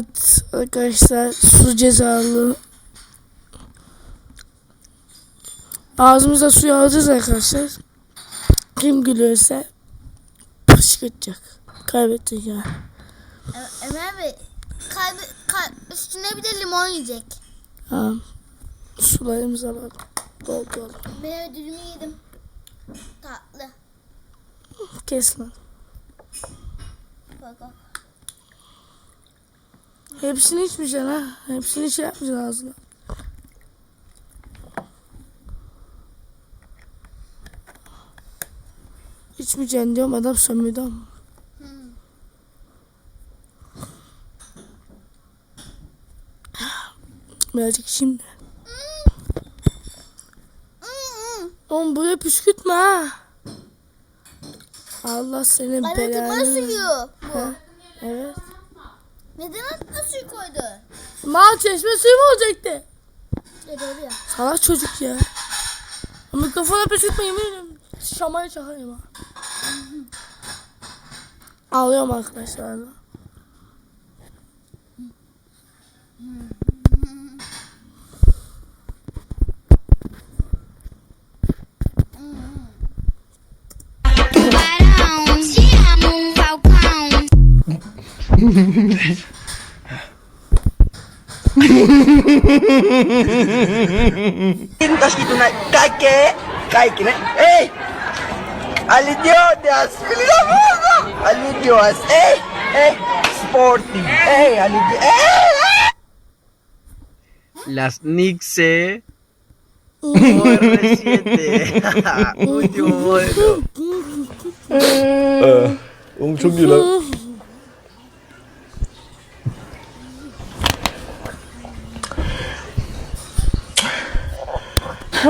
Evet arkadaşlar su cezalı. Ağzımıza suyu alacağız arkadaşlar. Kim gülüyorsa fışkırtacak. Kaybedecek ya. E- Ömer Bey kalbi, kal- üstüne bir de limon yiyecek. Tamam. Sularımıza bak. Dolduralım. Ben ödülümü yedim. Tatlı. Kes lan. Bak bak. Hepsini içmeyeceksin ha. Hepsini şey yapmayacaksın ağzına. İçmeyeceksin diyorum adam sömürdü ama. Birazcık şimdi. Hmm, Oğlum buraya püskürtme ha. Allah senin belanı. suyu bu. Evet. Neden arıtma suyu koydun? Mal çeşme suyu mu olacaktı? Ya doğru ya. Salak çocuk ya. Mikrofona püskürtme yemin ederim. Şamaya çakarım ha. Ağlıyorum arkadaşlar. 出し切ってない会計会計ねえい Alidios, filho da Alidios, ei, ei, Sporting, ei, Alidios, ei. Las Nixe. R7. Último vuelo. Uh, un chunguilón.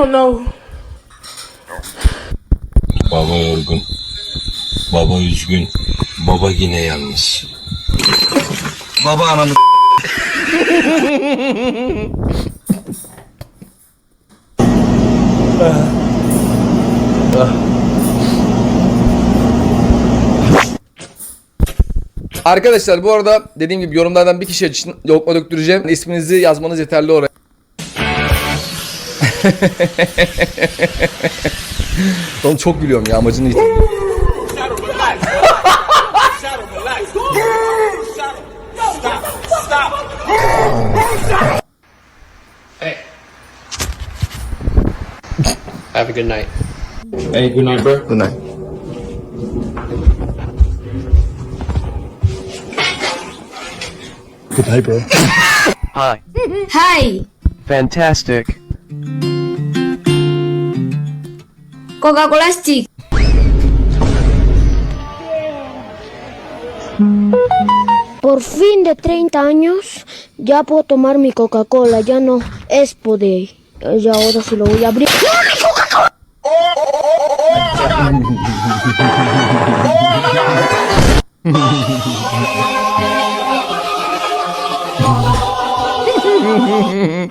Oh no. Baba yorgun. Baba üzgün. Baba yine yalnız. Baba ananı Arkadaşlar bu arada dediğim gibi yorumlardan bir kişi için lokma döktüreceğim. İsminizi yazmanız yeterli oraya. Oğlum çok gülüyorum ya amacını yitirdim. Have a good night. Hey good night bro. Good night. Good night bro. Hi. Hi, Fantastic. Coca-Cola Stick. Por fin de 30 años ya puedo tomar mi Coca-Cola, ya no es poder. Ya ahora sí lo voy a abrir.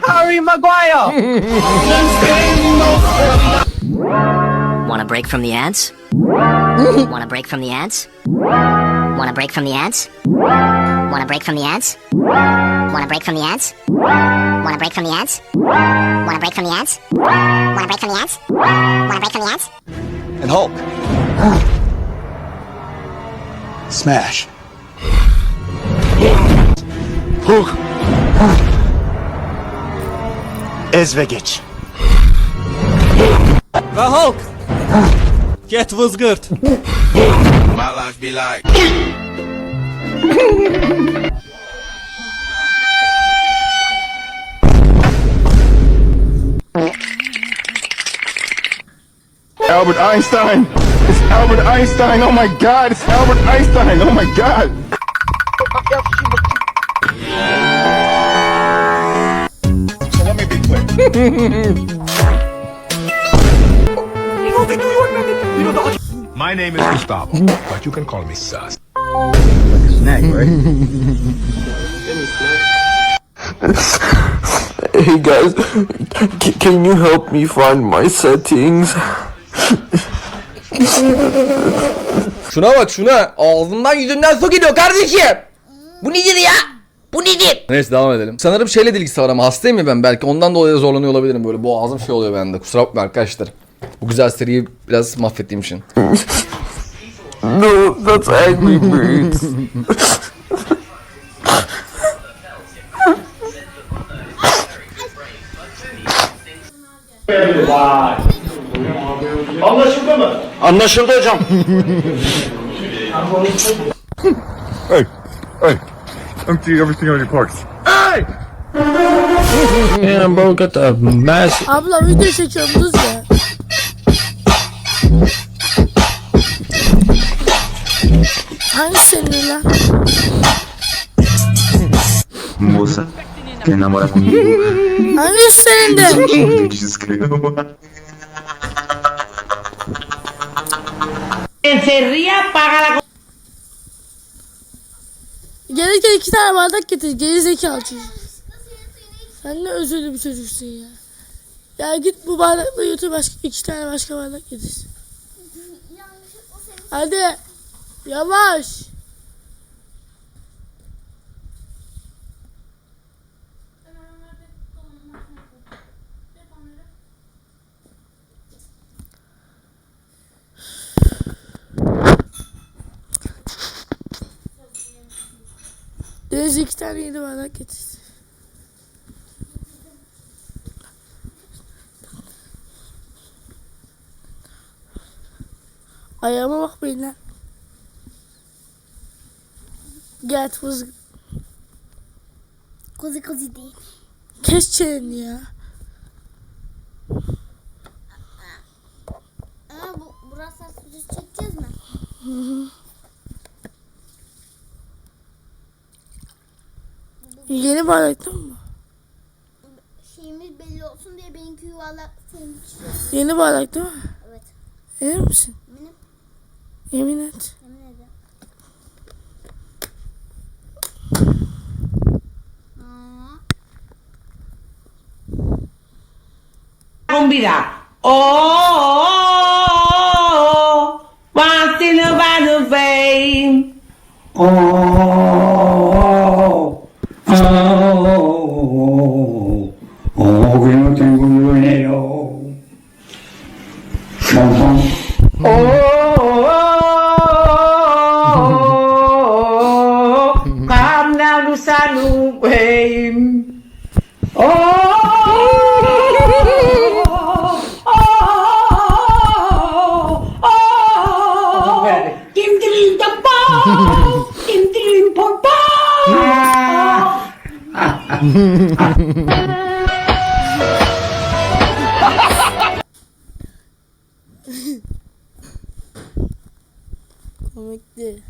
Harry Maguire! Want a break from the ads? Want a break from the ads? Want a break from the ads? Want a break from the ads? Want a break from the ads? Want a break from the ads? Want a break from the ads? Want a break from the ads? Want a break from the ads? And Hulk. Smash. Ez ve geç. Ve Hulk. Get vızgırt. My life be like. Albert Einstein. It's Albert Einstein. Oh my god. It's Albert Einstein. Oh my god. So let me be clear. My name is Gustavo, but you can call me Sus. Snack, right? Hey guys, can you help me find my settings? şuna bak şuna. Ağzından yüzünden su gidiyor kardeşim. Bu nedir ya? Bu nedir? Neyse devam edelim. Sanırım şeyle de ilgisi var ama hastayım ya ben. Belki ondan dolayı zorlanıyor olabilirim. Böyle boğazım şey oluyor bende. Kusura bakmayın arkadaşlar. Bu güzel seriyi biraz mahvettiğim için. No, that's Angry Birds. Anlaşıldı hocam. hey, hey, empty everything on your parts. Abla video çekiyorum dur ya. Lan? Moça, quer namorar comigo? Senin de? Eu descreva. Gelirken iki tane bardak getir. Geri zekalı çocuk. Sen ne özürlü bir çocuksun ya. Ya git bu bardakla götür başka iki tane başka bardak getir. Hadi. Yavaş. 7 bardak getir. Ayağıma bakmayın lan. Gel kuzu. Kuzu kuzu değil. Kes çeneni ya. Yeni bardaktan mı? Şeyimiz belli olsun diye benimki yuvarlak seninki çiziyor. Yeni bardak değil mi? Evet. Emin misin? Eminim. Yemin et. Yemin ederim. Aa, Convidar. Oh, once in a babe. Oh, oh, dilim por Komikti.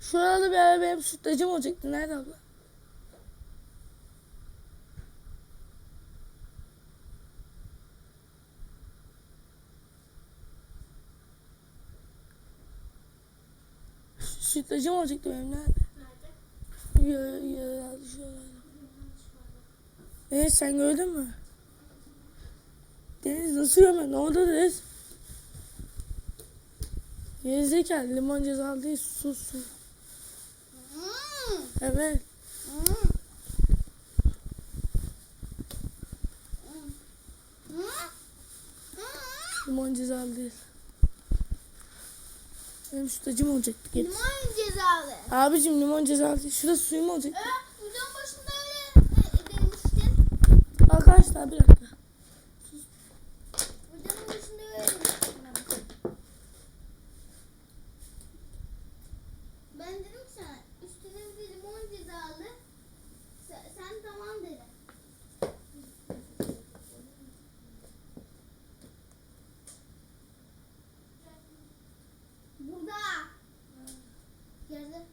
Şu arada bir ara benim sütlacım olacaktı. Nerede abla? Sütlacım olacaktı benim. Nerede? Nerede? Ya, şuralarda. Evet sen gördün mü? Deniz nasıl görmedin? Orada Deniz. Gerizekalı limon cezalı değil sus sus. Evet. Limon cezalı değil. Benim sütlacım olacaktı. Git. limon cezalı. Abicim limon cezalı. Şurada suyum olacak. Ee, videonun başında öyle e, demiştin. Arkadaşlar bir dakika. Videonun başında öyle demiştin. Ben dedim ki sana üstüne bir limon cezalı. Sen, sen tamam dedin. Burada. Yerde.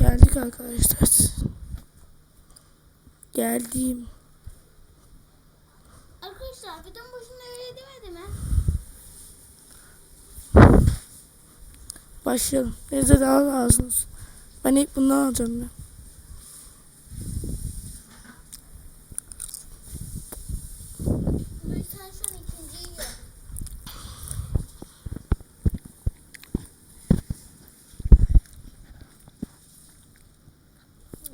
Geldik arkadaşlar. Geldim. Arkadaşlar videonun başında öyle demedi mi? Başlayalım. Neyse daha lazımız. Ben ilk bundan alacağım yiyor.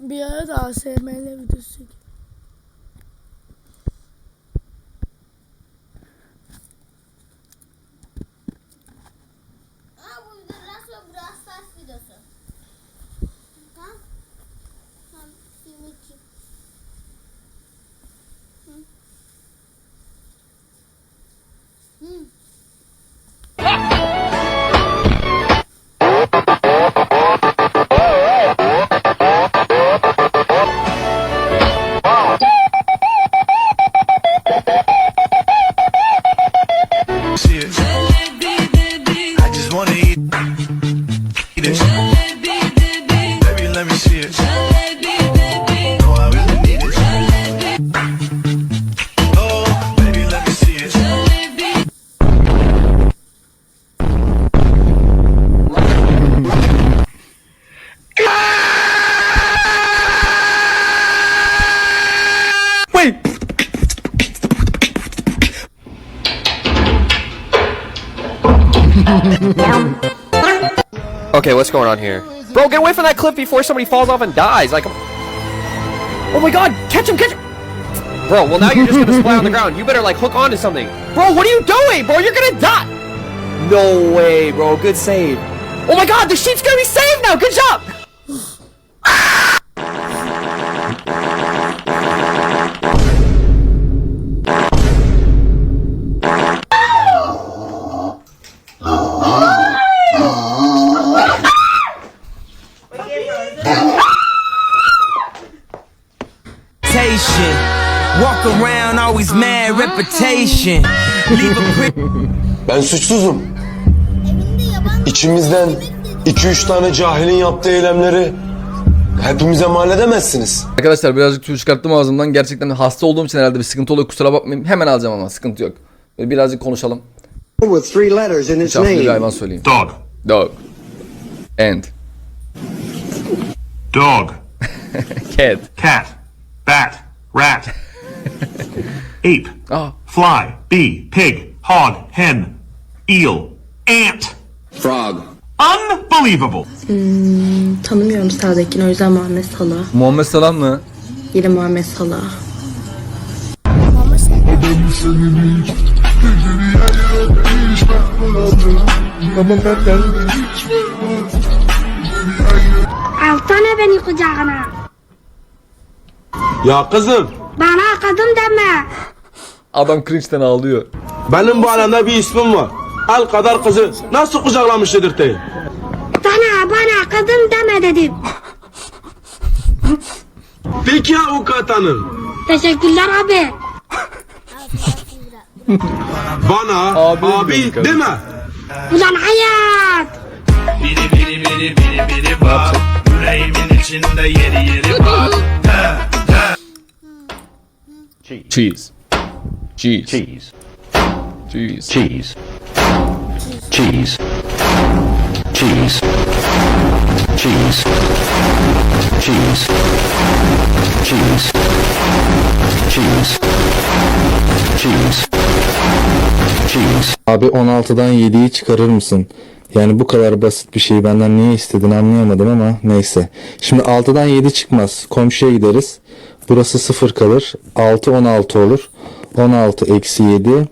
Bir ara da ASMR videosu. Here? Bro, get away from that cliff before somebody falls off and dies. Like, oh my god, catch him, catch him. Bro, well now you're just gonna splat on the ground. You better like hook onto something. Bro, what are you doing, bro? You're gonna die. No way, bro. Good save. Oh my god, the sheep's gonna be saved now. Good job. Ben suçsuzum. Evinde yaban İçimizden 2-3 tane cahilin yaptığı eylemleri hepimize mal edemezsiniz. Arkadaşlar birazcık tüy çıkarttım ağzımdan. Gerçekten hasta olduğum için herhalde bir sıkıntı oluyor. Kusura bakmayın. Hemen alacağım ama sıkıntı yok. Böyle birazcık konuşalım. With three letters in Üç harfli bir hayvan söyleyeyim. Dog. Dog. And. Dog. Cat. Cat. Bat. Rat. Ape. Ah. Fly. Bee. Pig. Hog. Hen. Eel. Ant. Frog. Unbelievable. Tanımıyorum sağdakini o yüzden Muhammed Salah. Muhammed Salah mı? Yine Muhammed Salah. Alsana beni kucağına. Ya kızım Bana kadın deme. Adam cringe'den ağlıyor. benim bu alemde bir ismim var. El kadar kızı nasıl kucaklamış dedirteyim. Sana bana kadın deme dedim. Peki ya avukat hanım? Teşekkürler abi. Bana Abi abi, deme. Ulan hayat. Biri biri biri biri biri bak. Yüreğimin içinde yeri yeri bak. Cheese. Cheese. Cheese. Cheese. Cheese. Cheese. Cheese. Cheese. Cheese. Cheese. Cheese. Cheese. Cheese. Abi 16'dan 7'yi çıkarır mısın? Yani bu kadar basit bir şeyi benden niye istedin anlayamadım ama neyse. Şimdi 6'dan 7 çıkmaz. Komşuya gideriz. Burası 0 kalır. 6 16 olur. 16 eksi 7.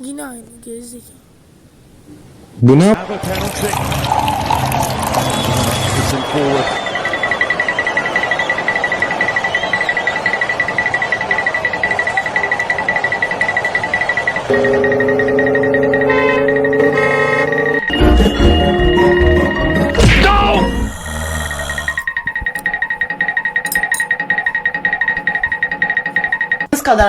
Yine aynı gerizekalı. Bu ne?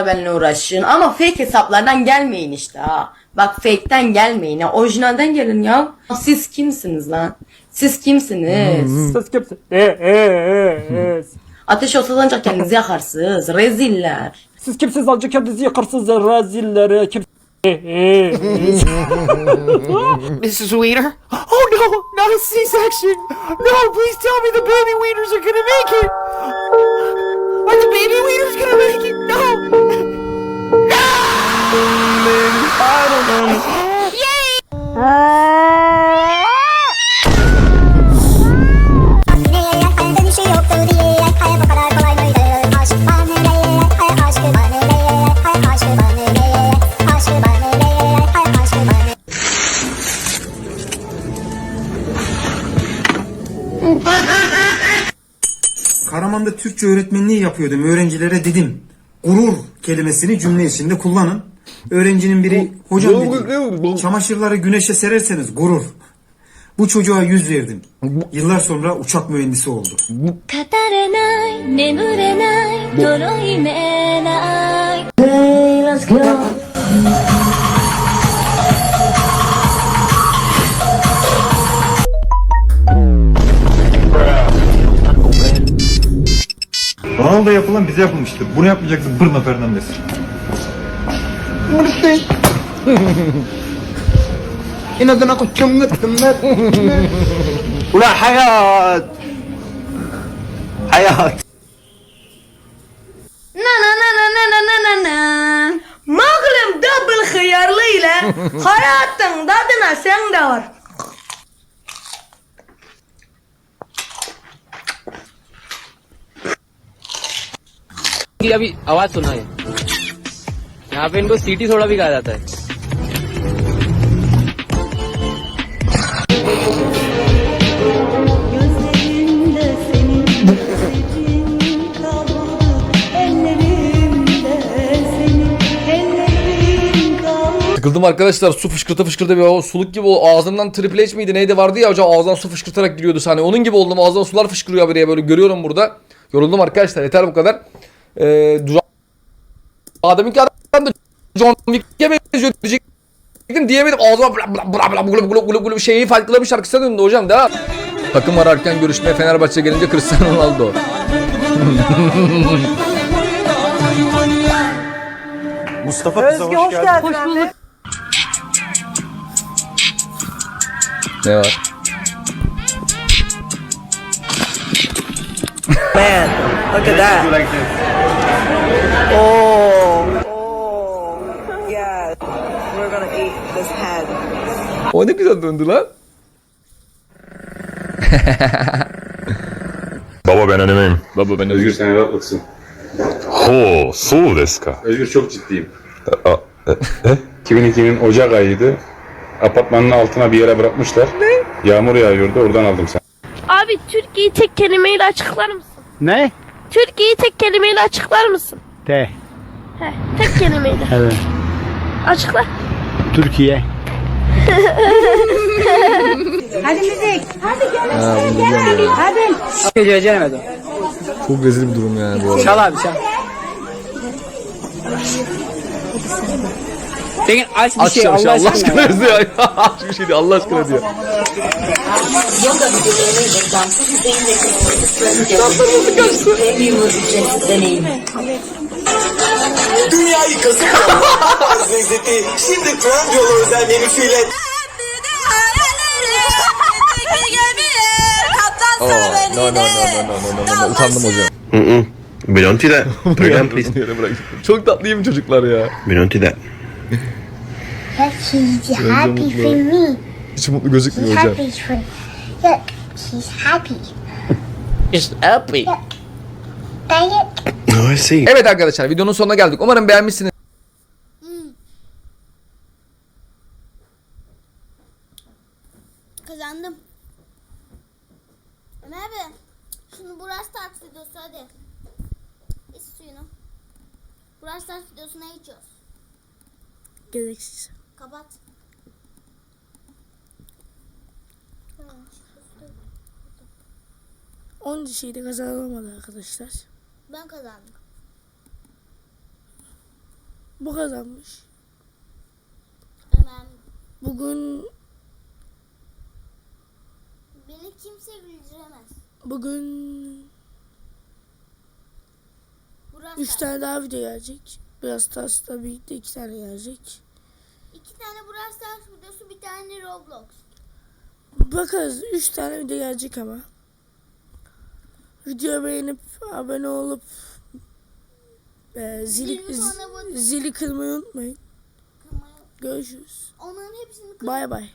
Benimle uğraşın ama fake hesaplardan gelmeyin işte ha. Bak fake'ten gelmeyin ha. Orijinalden gelin ya. Siz kimsiniz lan? Siz kimsiniz? Siz kimsin? E e e e. Ateş olsa ancak kendinizi yakarsınız. Reziller. Siz kimsiniz ancak kendinizi yakarsınız rezillere kim? E e. Mrs. Wiener? Oh no, not a C-section! No, please tell me the baby wieners are gonna make it! Are the baby wieners gonna make it? Karaman'da Türkçe öğretmenliği yapıyordum. Öğrencilere dedim. Gurur kelimesini cümle içinde kullanın. Öğrencinin biri hocam dedi, çamaşırları güneşe sererseniz gurur. Bu çocuğa yüz verdim. Yıllar sonra uçak mühendisi oldu. Ronaldo yapılan bize yapılmıştır. Bunu yapmayacaksın Bruno Fernandes. İnadına koçum Ulan hayat. Hayat. Na na na na na na na na na. Mağlum double hıyarlı ile hayatın tadına sen de var. की अभी आवाज सुना है यहाँ पे इनको सीटी थोड़ा भी कहा जाता है Sıkıldım arkadaşlar su fışkırta fışkırta bir o suluk gibi o ağzından Triple H miydi neydi vardı ya hocam ağzından su fışkırtarak giriyordu sahne. Onun gibi oldum ağzından sular fışkırıyor habire böyle görüyorum burada. Yoruldum arkadaşlar yeter bu kadar. Ee, Dur- Adem'in ki adam da John Wick'e benziyor diyecektim diyemedim ağzıma bla bla bla bla bla bla bla bla şeyi farklamış şarkısına döndü hocam devam. Takım ararken görüşmeye Fenerbahçe gelince Cristiano Ronaldo. Mustafa Kısa hoş geldin. Ne var? Man, look at that. O ne güzel döndü lan. Baba ben animeyim. Baba ben Özgür sen evlatlıksın. Ho, so desu ka. Özgür çok ciddiyim. 2002'nin Ocak ayıydı. Apartmanın altına bir yere bırakmışlar. Ne? Yağmur yağıyordu oradan aldım sen. Abi Türkiye'yi tek kelimeyle açıklar mısın? Ne? Türkiye'yi tek kelimeyle açıklar mısın? De. He, tek kelimeyle. Evet. Açıkla. Türkiye. Gecemedim. Çok rezil bir durum yani bu arada. Çal abi çal. Peki aç bir Aç şey Allah Allah aşkına. aşkına diyor. Aç bir şey diyor Allah aşkına diyor. Yoga videolarını reklamsız izleyin ve kanalımızı ücretsiz deneyim. Dünyayı kazıkla. Az lezzeti. Şimdi Trendyol özel menüsüyle. Oh, no no no no no no no no utandım hocam. Don't do that. Program please. Yere bırak. Çok tatlıyım çocuklar ya. Do that. She's happy for me. Hiç mutlu gözükmüyor hocam. Look, she's happy. It's happy. Dang it. I see. Evet arkadaşlar videonun sonuna geldik. Umarım beğenmişsiniz. Kazandım. Ömer abi. Şunu Brawl Stars videosu hadi. İç suyunu. Brawl Stars videosuna içiyoruz. Gereksiz. Kapat. 10 kişiyi de kazanamadı arkadaşlar. Ben kazandım. Bu kazanmış. Ömer Bugün beni kimse bildiremez. Bugün 3 Stars. tane daha video gelecek. Biraz Stars'la birlikte 2 tane gelecek. İki tane Brawl Stars videosu bir tane Roblox. Bakarız 3 tane video gelecek ama. Videoyu beğenip abone olup e, zili, zili kırmayı unutmayın. Görüşürüz. Onların hepsini Bay bay.